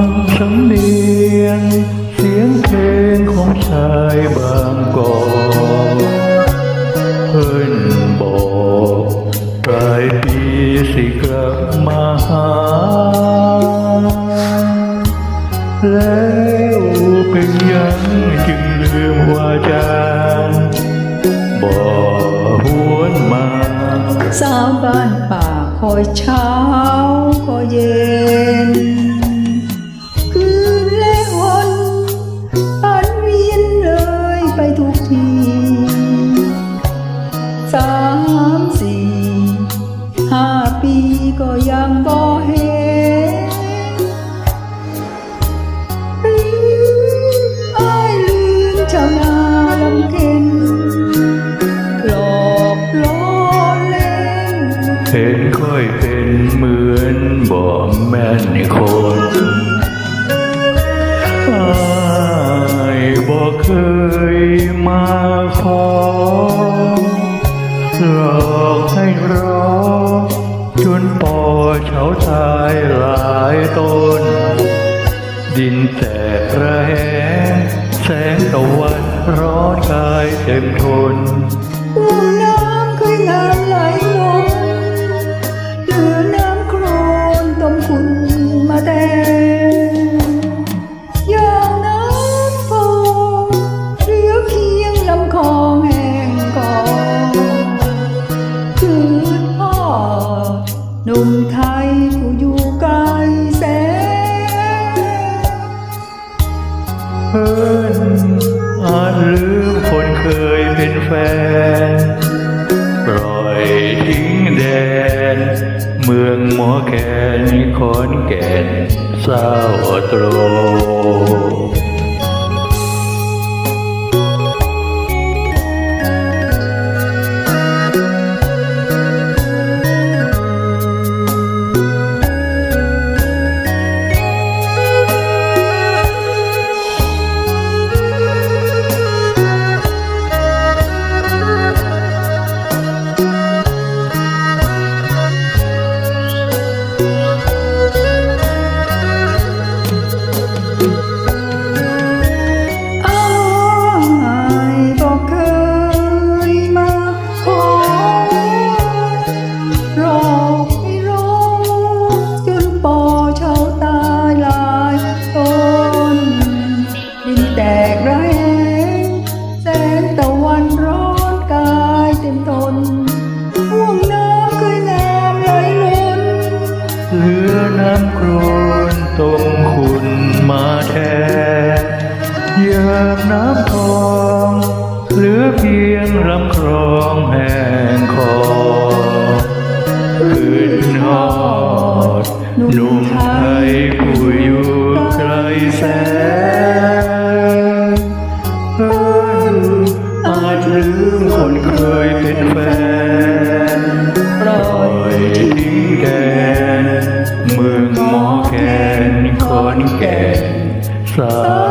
ฟังสำเนียงเสียงเพลงของชายบางกอกเพิ่นบ ก็ยังบ่เห็นหรืออายลืมชาวนาลำเค็นหลอกล้อเล่นเห็นค่อยเป็นเหมือนบ่แม่นคนอายบ่เคยมาขอหลอกให้รอ ดินแตกระแหงแสงตะวันร้อนกายเต็มทนห่วงน้ำเคยงามไหลลงเหลือน้ำโครนต้มคุณมาแต่อย่างน้ำพองเหลือเพียงลำคลองแห่งก่อนคือพ่อหนุ่มไทย ขอนแก่นเศร้าตรง กระแหงแสงตะวันร้อนกายเต็มทนห่วงน้ำเคยงามไหลล้นเหลือน้ำโครนตรงคุณมาแทนยามน้ำทองเหลือเพียงลำคลองแห่งคอขึ้นฮอดหนุ่มไทยผู้อยู่ไกลแสน คนเคยเป็นแฟนปล่อยทิ้งแดนเมืองหมอแกนคอนแก่นสา